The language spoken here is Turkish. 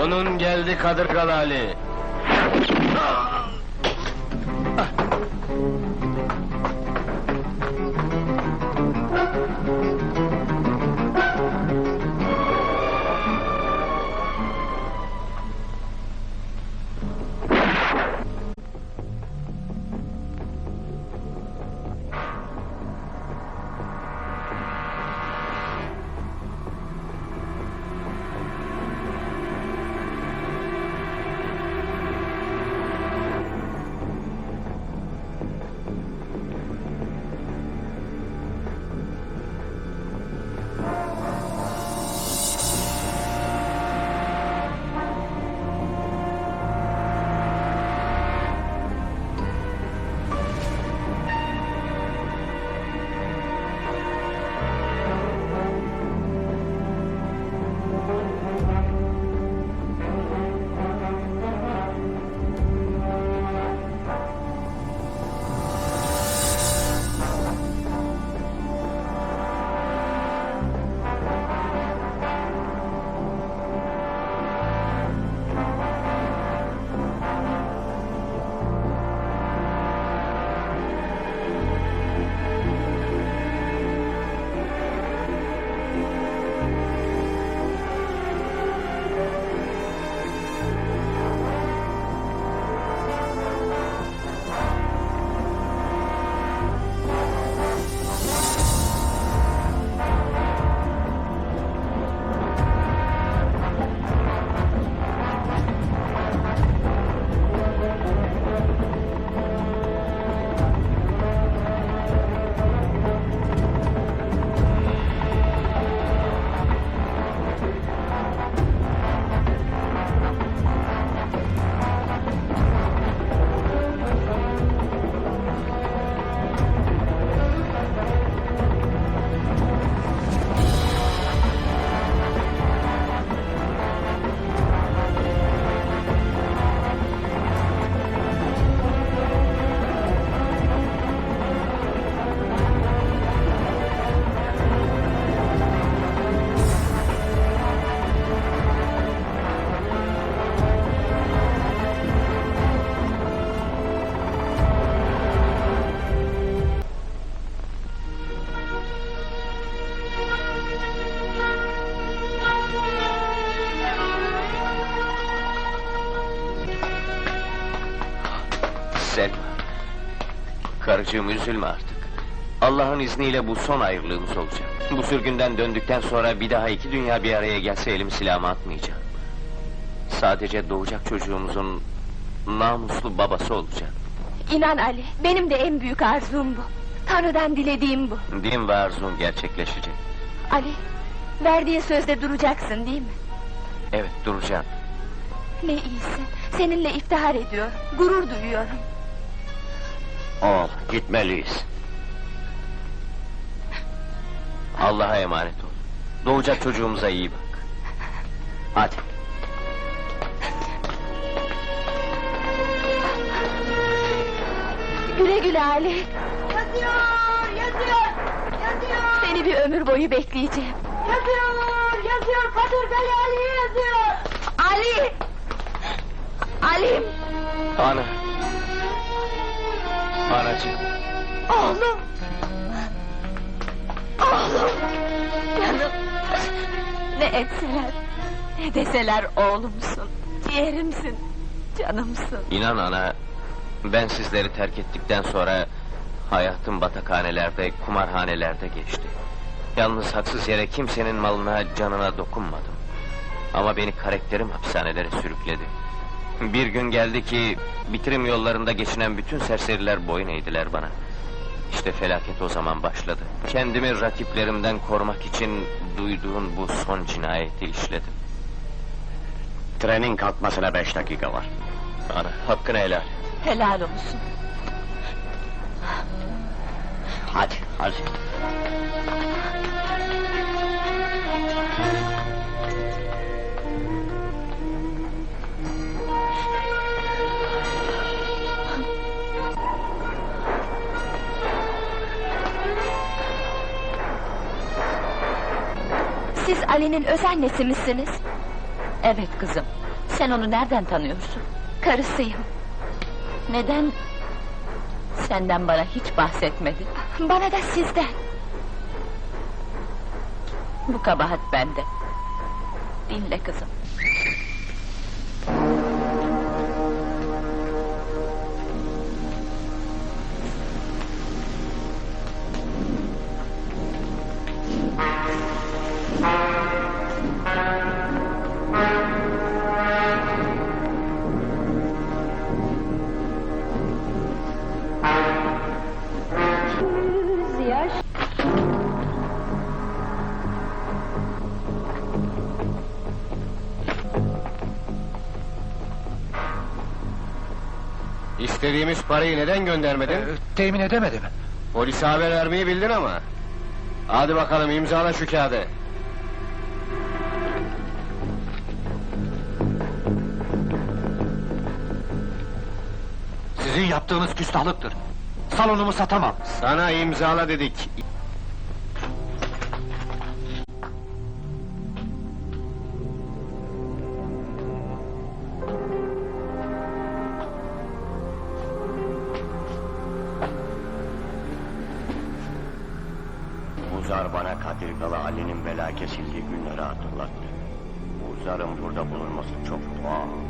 Sonun geldi Kadırgalı Ali. Selma. Karıcığım üzülme artık. Allah'ın izniyle bu son ayrılığımız olacak. Bu sürgünden döndükten sonra bir daha iki dünya bir araya gelse elimi silahıma atmayacağım. Sadece doğacak çocuğumuzun namuslu babası olacağım. İnan Ali, benim de en büyük arzum bu. Tanrı'dan dilediğim bu. Din ve arzum gerçekleşecek. Ali, verdiğin sözde duracaksın değil mi? Evet duracağım. Ne iyisin, seninle iftihar ediyorum, gurur duyuyorum. Ol, gitmeliyiz. Allah'a emanet ol. Doğacak çocuğumuza iyi bak. Hadi. Güle güle Ali, Yazıyor, yazıyor, yazıyor, seni bir ömür boyu bekleyeceğim. yazıyor, yazıyor, Kadırgalı Ali yazıyor. Ali! Ali'm, Ana. Anacığım. oğlum! Oğlum! Canım! Ne etseler, ne deseler oğlumsun, ciğerimsin, canımsın. İnan ana, ben sizleri terk ettikten sonra... ...hayatım batakhanelerde, kumarhanelerde geçti. Yalnız haksız yere kimsenin malına, canına dokunmadım. Ama beni karakterim hapishanelere sürükledi. Bir gün geldi ki... ...bitirim yollarında geçinen bütün serseriler boyun eğdiler bana. İşte felaket o zaman başladı. Kendimi rakiplerimden korumak için... ...duyduğun bu son cinayeti işledim. Trenin kalkmasına beş dakika var. Ana, hakkını helal. Helal olsun. Hadi, hadi. Siz Ali'nin öz annesi misiniz? Evet kızım. Sen onu nereden tanıyorsun? Karısıyım. Neden senden bana hiç bahsetmedi? Bana da sizden. Bu kabahat bende. Dinle kızım. İstediğimiz parayı neden göndermedin? Ee, temin edemedim. Polise haber vermeyi bildin ama. Hadi bakalım imzala şu kağıdı. Sizin yaptığınız küstahlıktır. Salonumu satamam. Sana imzala dedik. Uzar bana Kadirgalı Ali'nin bela kesildiği günleri hatırlattı. Uzar'ın burada bulunması çok doğal.